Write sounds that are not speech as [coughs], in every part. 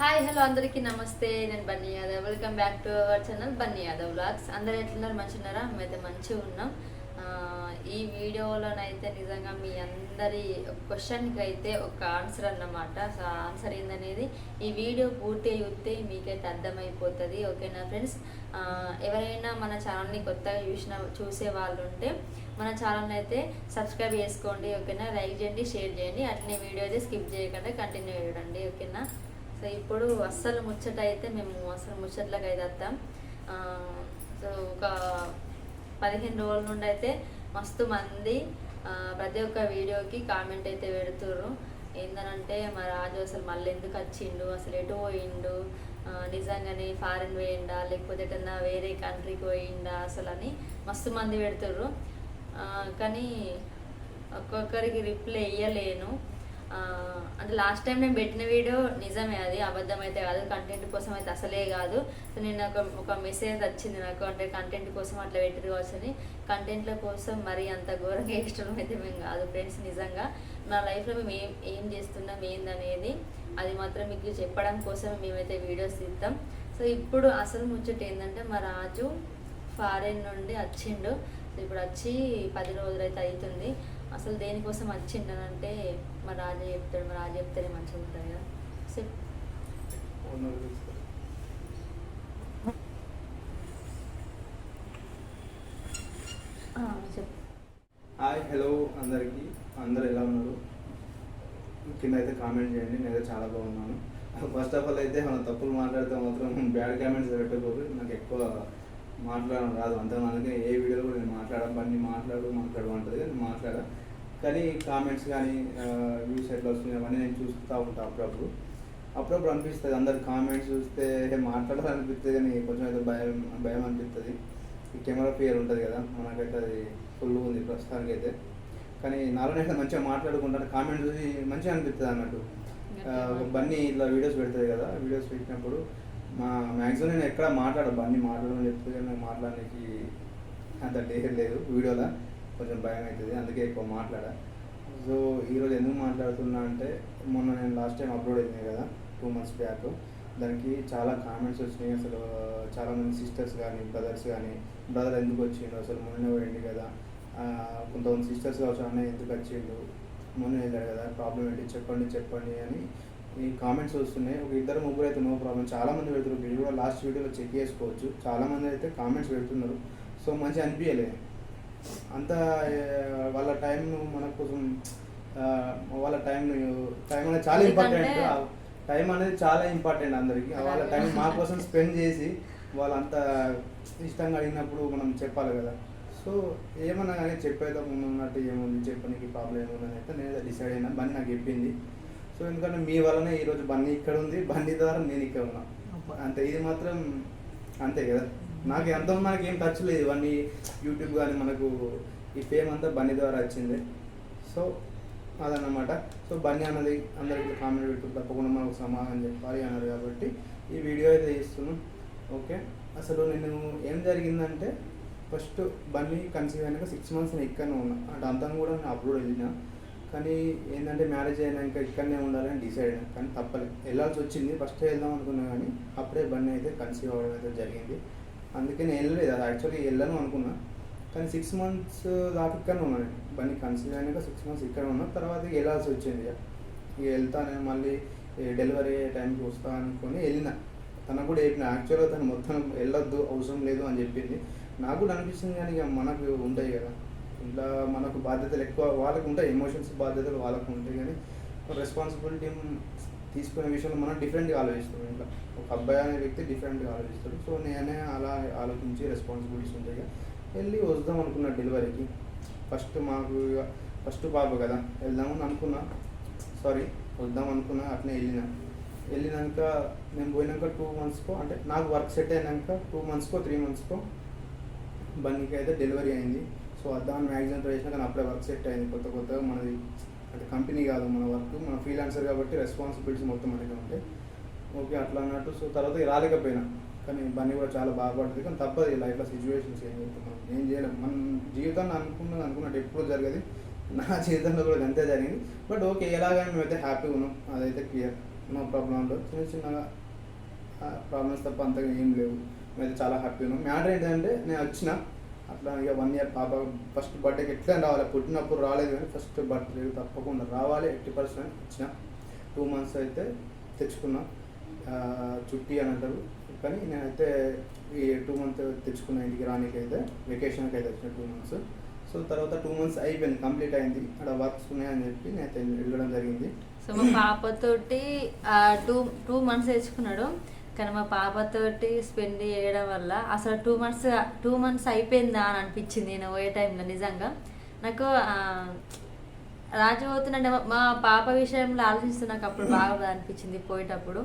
Hi hello అందరికీ నమస్తే. నేను Bunny Yadav. Welcome back to our channel Bunny Yadav vlogs అందరు ఎట్లున్నారు? మంచిగున్నారా? మేమైతే మంచిగా ఉన్నాం. ఈ వీడియోలోనైతే నిజంగా మీ అందరి క్వశ్చన్కి అయితే ఒక ఆన్సర్ అన్నమాట. సో ఆన్సర్ ఏందనేది ఈ వీడియో పూర్తి చూస్తే మీకైతే అర్థమైపోతుంది. ఓకేనా ఫ్రెండ్స్ ఎవరైనా మన ఛానల్ని కొత్తగా చూసిన చూసే వాళ్ళు ఉంటే మన ఛానల్ని అయితే సబ్స్క్రైబ్ చేసుకోండి. ఓకేనా లైక్ చేయండి షేర్ చేయండి. అట్లనే వీడియో అయితే స్కిప్ చేయకుండా కంటిన్యూ చేయండి ఓకేనా సో ఇప్పుడు అస్సలు ముచ్చట అయితే మేము అసలు ముచ్చట్లకు అయితే వస్తాం సో ఒక పదిహేను రోజుల నుండి అయితే మస్తు మంది ప్రతి ఒక్క వీడియోకి కామెంట్ అయితే పెడుతుర్రు. ఏందనంటే మా రాజు అసలు మళ్ళీ ఎందుకు వచ్చిండు? అసలు ఎటు పోయిండు? నిజంగానే ఫారిన్ పోయిండా? లేకపోతే ఎటన్నా వేరే కంట్రీకి పోయిండా? అసలు అని మస్తు మంది పెడుతుర్రు. కానీ ఒక్కొక్కరికి రిప్లై ఇయ్యలేను. అంటే లాస్ట్ టైం నేను పెట్టిన వీడియో నిజమే అది అబద్ధం అయితే కాదు కంటెంట్ కోసం అయితే అసలే కాదు. సో నేను ఒక ఒక మెసేజ్ వచ్చింది నాకు అంటే కంటెంట్ కోసం అట్లా పెట్టింది కావచ్చు అని. కంటెంట్ల కోసం మరి అంత ఘోరంగా ఇష్టం అయితే మేము కాదు ఫ్రెండ్స్ నిజంగా. నా లైఫ్లో మేము ఏం ఏం చేస్తున్నాం ఏందనేది అది మాత్రం మీకు చెప్పడం కోసం మేమైతే వీడియోస్ తీస్తాం సో ఇప్పుడు అసలు ముచ్చట ఏంటంటే మా రాజు ఫారెన్ నుండి వచ్చిండు. సో ఇప్పుడు వచ్చి పది రోజులు అయితే అవుతుంది అసలు దేనికోసం వచ్చిండనంటే మా రాజా చెప్తాడు మా రాజా చెప్తేనే మంచిగా ఉంటుంది కదా. చెప్పు. హాయ్ హలో అందరికీ. అందరు ఎలా ఉన్నారు? కింద అయితే కామెంట్ చేయండి నేనైతే చాలా బాగున్నాను. ఫస్ట్ ఆఫ్ ఆల్ అయితే మనం తప్పులు మాట్లాడితే మాత్రం బ్యాడ్ కామెంట్స్ పెట్టకూడదు నాకు ఎక్కువ మాట్లాడడం రాదు. అంతమందికి ఏ వీడియోలో కూడా నేను మాట్లాడడం బండి మాట్లాడు మాట్లాడు అంటది నేను మాట్లాడా కానీ కామెంట్స్ కానీ వ్యూస్ ఎట్లా వస్తున్నాయి అవన్నీ నేను చూస్తూ ఉంటాను అప్పుడప్పుడు. అప్పుడప్పుడు అనిపిస్తుంది అందరు కామెంట్స్ చూస్తే మాట్లాడాలనిపిస్తుంది కానీ కొంచెం అయితే భయం భయం అనిపిస్తుంది ఈ కెమెరా ఫియర్ ఉంటుంది కదా మనకైతే అది ఫుల్ ఉంది ప్రస్తుతానికి అయితే కానీ నాలో నేను మంచిగా మాట్లాడుకుంటాను కామెంట్ చూసి మంచిగా అనిపిస్తుంది అన్నట్టు. బన్నీ ఇట్లా వీడియోస్ పెడుతుంది కదా వీడియోస్ పెట్టినప్పుడు మా మ్యాక్సిమం నేను ఎక్కడ మాట్లాడ బండి మాట్లాడమని చెప్తే నేను మాట్లాడడానికి అంత డేర్ లేదు. వీడియోలో కొంచెం భయం అవుతుంది. అందుకే ఎక్కువ మాట్లాడా. సో ఈరోజు ఎందుకు మాట్లాడుతున్నా అంటే మొన్న నేను లాస్ట్ టైం అప్లోడ్ అయింది కదా టూ మంత్స్ బ్యాక్ దానికి చాలా కామెంట్స్ వచ్చినాయి. అసలు చాలామంది సిస్టర్స్ కానీ బ్రదర్స్ కానీ బ్రదర్ ఎందుకు వచ్చిండు? అసలు మొన్న పోయింది కదా? కొంతమంది సిస్టర్స్ కావచ్చు అన్నయ్య ఎందుకు వచ్చిండు? మొన్న వెళ్ళాడు కదా? ప్రాబ్లం ఏంటి? చెప్పండి చెప్పండి అని ఈ కామెంట్స్ వస్తున్నాయి ఒక ఇద్దరు ముగ్గురు అయితే నో ప్రాబ్లం చాలా మంది పెడుతున్నారు. వీడియో కూడా లాస్ట్ వీడియోలో చెక్ చేసుకోవచ్చు. చాలా మంది అయితే కామెంట్స్ పెడుతున్నారు. సో మంచిగా అనిపించలేదు అంత వాళ్ళ టైం మన కోసం వాళ్ళ టైం టైం అనేది చాలా ఇంపార్టెంట్ టైం అనేది చాలా ఇంపార్టెంట్ అందరికి. వాళ్ళ టైం మా కోసం స్పెండ్ చేసి వాళ్ళంత ఇష్టంగా అడిగినప్పుడు మనం చెప్పాలి కదా. సో ఏమన్నా కానీ చెప్పేదో ముందు ఉన్నట్టు ఏముంది? చెప్పడానికి ప్రాబ్లం ఏముందని అయితే నేను డిసైడ్ అయినా. బన్నీ నాకు చెప్పింది. సో ఎందుకంటే మీ వల్లనే ఈరోజు బన్నీ ఇక్కడ ఉంది. బన్నీ ద్వారా నేను ఇక్కడ ఉన్నా. అంతే ఇది మాత్రం అంతే కదా. నాకు ఎంత మనకి ఏం టచ్ లేదు. ఇవన్నీ యూట్యూబ్ కానీ మనకు ఈ ఫేమ్ అంతా బన్నీ ద్వారా వచ్చింది. సో అదన్నమాట. సో బన్నీ అన్నది అందరికి కామెంట్ పెట్టు తప్పకుండా మనకు సమాధానం చెప్పాలి అన్నారు కాబట్టి ఈ వీడియో అయితే ఇస్తున్నాం ఓకే? అసలు నేను ఏం జరిగిందంటే ఫస్ట్ బన్నీ కన్సీవ్ అయినాక సిక్స్ మంత్స్ నేను ఇక్కడనే ఉన్నా. అంటే అంతా కూడా నేను అప్లోడ్ వెళ్ళిన కానీ ఏంటంటే మ్యారేజ్ అయినాక ఇక్కడనే ఉండాలని డిసైడ్ అయినా కానీ తప్పలేదు వెళ్ళాల్సి వచ్చింది. ఫస్ట్ వెళ్దాం అనుకున్నా కానీ అప్పుడే బండి అయితే కన్సీవ్ అవ్వడం అయితే జరిగింది. అందుకే నేను వెళ్ళలేదు. అది యాక్చువల్లీ వెళ్ళను అనుకున్నా. కానీ సిక్స్ మంత్స్ దాకా ఇక్కడనే ఉన్నాను బండి కన్సీవ్ అయినాక సిక్స్ మంత్స్ ఇక్కడ ఉన్నా. తర్వాత వెళ్ళాల్సి వచ్చింది ఇక. ఇక మళ్ళీ డెలివరీ అయ్యే టైంకి వస్తా అనుకొని వెళ్ళిన. తనకు కూడా చెప్పిన. యాక్చువల్గా తను మొత్తం వెళ్ళొద్దు అవసరం లేదు అని చెప్పింది. నాకు కూడా అనిపిస్తుంది కానీ ఇక మనకు ఉంటాయి కదా. ఇంట్లో మనకు బాధ్యతలు ఎక్కువ వాళ్ళకు ఉంటాయి ఎమోషన్స్ బాధ్యతలు వాళ్ళకు ఉంటాయి కానీ రెస్పాన్సిబిలిటీ తీసుకునే విషయంలో మనం డిఫరెంట్గా ఆలోచిస్తాం. ఇంకా ఒక అబ్బాయి అనే వ్యక్తి డిఫరెంట్గా ఆలోచిస్తాడు. సో నేనే అలా ఆలోచించి రెస్పాన్సిబిలిటీస్ ఉంటాయి వెళ్ళి వద్దాం అనుకున్నా డెలివరీకి ఫస్ట్ మాకు ఇక ఫస్ట్ బాబు కదా. వెళ్దామని అనుకున్నా. సారీ వద్దాం అనుకున్నా అట్నే వెళ్ళిన. వెళ్ళినాక నేను పోయినాక టూ మంత్స్కో అంటే నాకు వర్క్ సెట్ అయినాక టూ మంత్స్కో త్రీ మంత్స్కో బండికి అయితే డెలివరీ అయింది. సో దాని మ్యాగజైన్ చేసినా కానీ అప్పుడే వర్క్ సెట్ అయింది కొత్త కొత్తగా మనది. అంటే కంపెనీ కాదు మన వర్క్ మన ఫ్రీలాన్సర్ కాబట్టి రెస్పాన్సిబిలిటీస్ మొత్తం మనకి ఉంటాయి ఓకే అట్లా అన్నట్టు. సో తర్వాత రాలేకపోయినా. కానీ బన్నీ కూడా చాలా బాగుపడుతుంది కానీ తప్పదు లైఫ్లో సిచ్యువేషన్స్ ఏం చెప్తున్నాం ఏం చేయలేం. మన జీవితాన్ని అనుకున్నది అనుకున్నట్టు ఎప్పుడు జరగదు. నా [laughs] జీవితంలో కూడా అంతే జరిగింది. బట్ ఓకే ఎలాగైనా మేమైతే హ్యాపీగా ఉన్నాం. అదైతే క్లియర్. నో ప్రాబ్లం ఉండదు చిన్న చిన్న ప్రాబ్లమ్స్ తప్ప అంతగా ఏం లేవు. మేమైతే చాలా హ్యాపీ ఉన్నాం. మ్యాటర్ ఏంటంటే నేను వచ్చిన అట్లా ఇక వన్ ఇయర్ పాప ఫస్ట్ బర్త్డేకి ఎట్లా రావాలి. పుట్టినప్పుడు రాలేదు కానీ ఫస్ట్ బర్త్డే తప్పకుండా రావాలి. ఎయిటీ పర్సెంట్ వచ్చిన. టూ మంత్స్ అయితే తెచ్చుకున్నా. చుట్టి అని అంటారు. కానీ నేనైతే ఈ టూ మంత్స్ తెచ్చుకున్న ఇంటికి రానికి అయితే వెకేషన్కి అయితే వచ్చిన టూ మంత్స్ సో తర్వాత టూ మంత్స్ అయిపోయింది. కంప్లీట్ అయింది. అక్కడ వర్క్స్ ఉన్నాయని చెప్పి నేను వెళ్ళడం జరిగింది. సో మా పాపతోటి టూ టూ మంత్స్ తెచ్చుకున్నాడు. కానీ మా పాపతోటి స్పెండ్ చేయడం వల్ల అసలు టూ మంత్స్ టూ మంత్స్ అయిపోయిందా అని అనిపించింది నేను పోయే టైంలో నిజంగా. నాకు రాజు పోతుందంటే మా- పాప విషయంలో ఆలోచిస్తూ నాకు అప్పుడు బాగా [coughs] అనిపించింది పోయేటప్పుడు.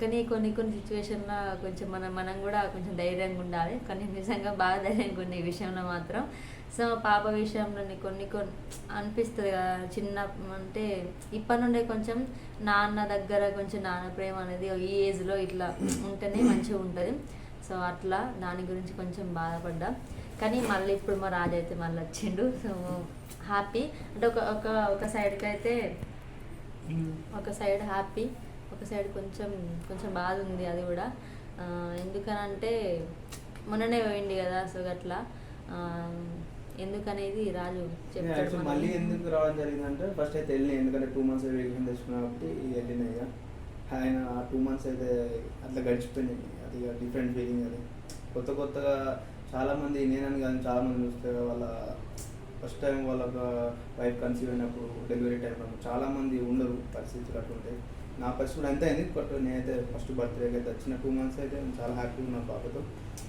కానీ కొన్ని కొన్ని సిచ్యువేషన్లో కొంచెం మనం మనం కూడా కొంచెం ధైర్యంగా ఉండాలి. కానీ నిజంగా బాగా ధైర్యంగా ఉంది ఈ విషయంలో మాత్రం సో మా పాప విషయంలో కొన్ని కొన్ని అనిపిస్తుంది కదా. చిన్న అంటే ఇప్పటి నుండే కొంచెం నాన్న దగ్గర కొంచెం నాన్న ప్రేమ అనేది ఈ ఏజ్లో ఇట్లా ఉంటేనే మంచిగా ఉంటుంది. సో అట్లా దాని గురించి కొంచెం బాధపడ్డా. కానీ మళ్ళీ ఇప్పుడు మా రాజు అయితే మళ్ళీ వచ్చిండు. సో హ్యాపీ అంటే ఒక ఒక ఒక సైడ్కి అయితే ఒక సైడ్ హ్యాపీ ఒక సైడ్ కొంచెం కొంచెం బాధ ఉంది అది కూడా. ఎందుకనంటే మొన్ననే పోయింది కదా సో అట్లా. ఎందుకనేది రాజు చెప్తాడు. మళ్ళీ ఎందుకు రావడం జరిగిందంటే ఫస్ట్ అయితే వెళ్ళినాయి ఎందుకంటే టూ మంత్స్ వెకేషన్ తెచ్చుకున్నా కాబట్టి వెళ్ళినాయి ఇక. ఆయన ఆ టూ మంత్స్ అయితే అట్లా గడిచిపోయినాయి. అది డిఫరెంట్ ఫీలింగ్ అది. కొత్త కొత్తగా చాలా మంది నేనని కానీ చాలా మంది చూస్తే వాళ్ళ ఫస్ట్ టైం వాళ్ళ వైఫ్ కన్సీవ్ అయినప్పుడు డెలివరీ టైంలో చాలా మంది ఉండరు పరిస్థితులు అట్లా ఉంటాయి నా పరిస్థితి కూడా అంతే అయింది. బట్ నేనైతే ఫస్ట్ బర్త్డేకి అయితే వచ్చిన టూ మంత్స్ అయితే నేను చాలా హ్యాపీగా ఉన్నాను పాపతో.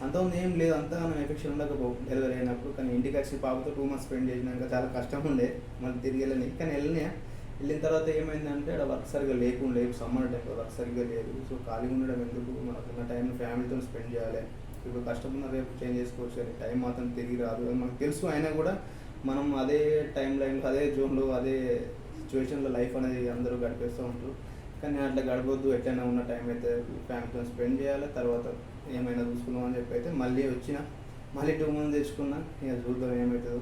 అంత ఉంది ఏం లేదు అంతా మనం ఎఫెక్షన్ ఉండకపో డెలివరీ అయినప్పుడు. కానీ ఇంటికి వచ్చి పాపతో టూ మంత్స్ స్పెండ్ చేసినాక చాలా కష్టం ఉండే మళ్ళీ తిరిగి వెళ్ళని. కానీ వెళ్ళినా వెళ్ళిన తర్వాత ఏమైందంటే అక్కడ వర్క్ సరిగ్గా లేకుండే సమ్మర్ టైంలో వర్క్ సరిగ్గా లేదు. సో ఖాళీగా ఉండడం ఎందుకు? మనకున్న టైం ఫ్యామిలీతో స్పెండ్ చేయాలి. ఇప్పుడు కష్టం ఉన్న రేపు చేంజ్ చేసుకోవచ్చు టైం మాత్రం తిరిగి రాదు. అని మనకు తెలుసు అయినా కూడా మనం అదే టైం లైన్లో అదే జోన్లో అదే సిచ్యువేషన్లో లైఫ్ అనేది అందరూ గడిపేస్తూ ఉంటారు. కానీ అట్లా గడపొద్దు ఎట్లయినా ఉన్న టైం అయితే ఫ్యామిలీతో స్పెండ్ చేయాలి. తర్వాత ఏమైనా చూసుకుందాం అని చెప్పి అయితే మళ్ళీ వచ్చిన మళ్ళీ టూ మంత్స్ తెచ్చుకున్నా ఇక చూద్దాం ఏమవుతుందో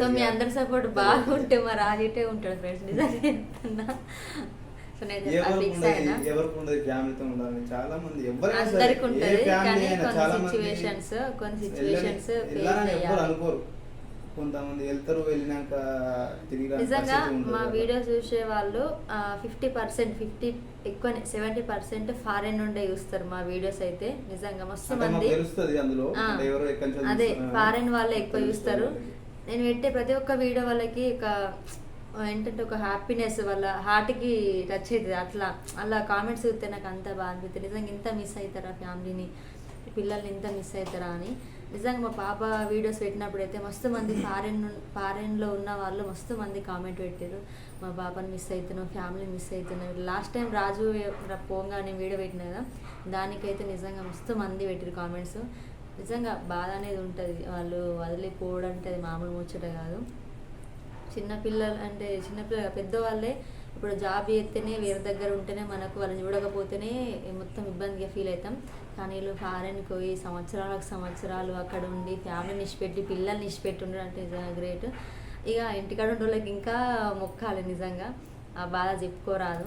సో మీ అందరి సపోర్ట్ బాగుంటే మా రాజుటే ఉంటాడు ఫ్రెండ్స్. నిజంగా సో నేను ఎవరికి ఫిక్స్ ఉండదు అయినా. ఎవరికి ఉండదు ఫ్యామిలీతో ఉండాలని చాలా మంది ఎవరైనా అందరికి ఉంటది కానీ కొన్ని సిచ్యువేషన్స్ కొన్ని ఎవ్వరు అనుకోరు. కొంతమంది వెళ్తారు వెళ్ళినాక తిరిగి నిజంగా మా కదా. వీడియోస్ చూసే వాళ్ళు ఫిఫ్టీ పర్సెంట్ ఫిఫ్టీ ఎక్కువ సెవెంటీ పర్సెంట్ ఫారెన్ నుండే చూస్తారు మా వీడియోస్ అయితే. నిజంగా మస్తు మంది. అదే ఫారెన్ వాళ్ళే ఎక్కువ చూస్తారు. నేను పెట్టే ప్రతి ఒక్క వీడియో వాళ్ళకి ఒక ఏంటంటే ఒక హ్యాపీనెస్ వాళ్ళ హార్ట్కి టచ్ అవుతుంది అట్లా అలా కామెంట్స్ చూస్తే నాకు అంత బాగా అనిపిస్తుంది. నిజంగా ఇంత మిస్ అవుతారా ఫ్యామిలీని? పిల్లల్ని ఇంత మిస్ అవుతారా అని. నిజంగా మా పాప వీడియోస్ పెట్టినప్పుడు అయితే మస్తు మంది ఫారెన్ ఫారెన్లో ఉన్న వాళ్ళు మస్తు మంది కామెంట్ పెట్టారు మా పాపని మిస్ అవుతున్నాం ఫ్యామిలీ మిస్ అవుతున్నాం లాస్ట్ టైం రాజు పోగానే వీడియో పెట్టిన కదా దానికైతే నిజంగా మస్తు మంది పెట్టారు కామెంట్స్ నిజంగా బాధ అనేది ఉంటుంది. వాళ్ళు వదిలిపోవడం అంటే అది మామూలు ముచ్చట కాదు. చిన్నపిల్లలు అంటే చిన్నపిల్లలు పెద్దవాళ్ళే ఇప్పుడు జాబ్ చేస్తేనే వేరే దగ్గర ఉంటేనే మనకు వాళ్ళని చూడకపోతేనే మొత్తం ఇబ్బందిగా ఫీల్ అవుతాం. కానీ వీళ్ళు ఫారెన్కి పోయి సంవత్సరాలకు సంవత్సరాలు అక్కడ ఉండి ఫ్యామిలీని ఇచ్చిపెట్టి పిల్లల్ని ఇచ్చిపెట్టి ఉండడం అంటే నిజంగా గ్రేట్ ఇక ఇంటికాడ ఉండే వాళ్ళకి ఇంకా మొక్కాలి నిజంగా. ఆ బాధ చెప్పుకోరాదు.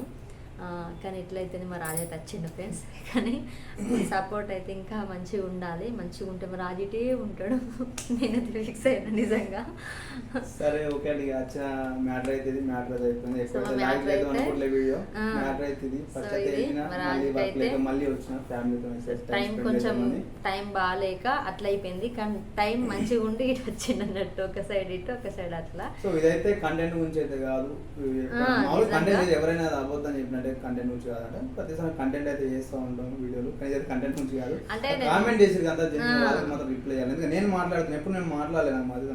కానీ ఎట్లయితేనే మా రాజు అయితే వచ్చిండు ఫ్రెండ్స్ కానీ సపోర్ట్ అయితే ఇంకా మంచిగా ఉండాలి. మంచిగా ఉంటే మా రాజుటే ఉంటాడు. నేనైతే ఫిక్స్ అయినా నిజంగా. సరే ఓకే మ్యాటర్ అయితే ఇది మ్యాటర్ అయిపోయింది వీడియో. మ్యాటర్ మళ్ళీ వచ్చిన ఫ్యామిలీతో టైం కొంచెం టైం బాగాలేక అట్లా అయిపోయింది. కానీ టైం మంచిగా ఉండి ఇటు వచ్చింది అన్నట్టు. ఒక సైడ్ ఇటు ఒక సైడ్ అట్లా. సో ఇదైతే కంటెంట్ గురించి అయితే కాదు. ఎవరైనా అబద్ధం చెప్పినట్టే కంటెంట్ గురించి కాదంటే. ప్రతిసారి కంటెంట్ అయితే చేస్తూ ఉంటాం వీడియోలు. కానీ ఇది కంటెంట్ గురించి కాదు. కామెంట్ చేసి ఆ. వాళ్ళకి మాత్రం రిప్లై చేయాలి. ఎందుకంటే నేను మాట్లాడుతున్నా ఎప్పుడు నేను మాట్లాడలేను మాది.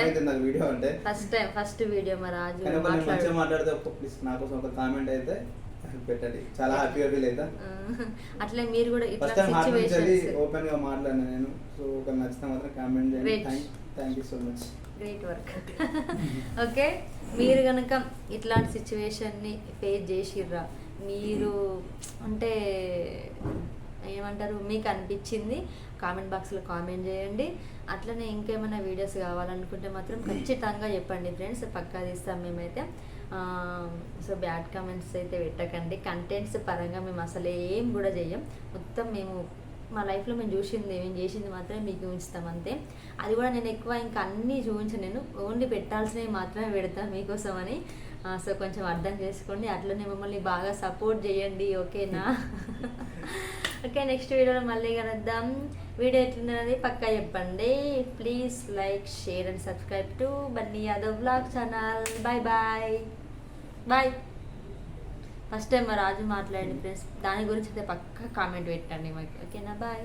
అవుతుంది నాకు వీడియో అంటే. ఫస్ట్ టైం ఫస్ట్ వీడియో మా రాజు మంచిగా మాట్లాడు. మాట్లాడితే ఒక ప్లీజ్ నా కోసం ఒక కామెంట్ అయితే పెట్టండి. చాలా హ్యాపీగా ఫీల్ అవుతా. అట్లే మీరు కూడా ఫస్ట్ టైం హార్ట్ నుంచి ఓపెన్గా మాట్లాడినా నేను. సో ఒక నచ్చితే మాత్రం కామెంట్ చేయండి. Thank you so much great work okay మీరు కనుక ఇట్లాంటి సిచ్యువేషన్ని ఫేస్ చేసిర్రా? మీరు అంటే ఏమంటారు మీకు అనిపించింది కామెంట్ బాక్స్లో కామెంట్ చేయండి. అట్లనే ఇంకేమైనా వీడియోస్ కావాలనుకుంటే మాత్రం ఖచ్చితంగా చెప్పండి ఫ్రెండ్స్ పక్కా తీస్తాం మేమైతే. సో బ్యాడ్ కామెంట్స్ అయితే పెట్టకండి. కంటెంట్స్ పరంగా మేము అసలు ఏం కూడా చేయం మొత్తం మేము మా లైఫ్లో మేము చూసింది మేము చేసింది మాత్రమే మీకు చూపిస్తాం అంతే. అది కూడా నేను ఎక్కువ ఇంకా అన్నీ చూపించను నేను. ఓన్లీ పెట్టాల్సినవి మాత్రమే పెడతాను అని సో కొంచెం అర్థం చేసుకోండి. అట్లనే మమ్మల్ని బాగా సపోర్ట్ చేయండి. ఓకేనా? ఓకే నెక్స్ట్ వీడియోలో మళ్ళీ కలుద్దాం. వీడియో ఎట్లున్నది పక్కా చెప్పండి. Please like share and subscribe to Bunny Yadav blog channel bye bye bye first time మా రాజు మాట్లాడండి ఫ్రెండ్స్ దాని గురించి అయితే పక్కా కామెంట్ పెట్టండి మాకు. ఓకేనా? బాయ్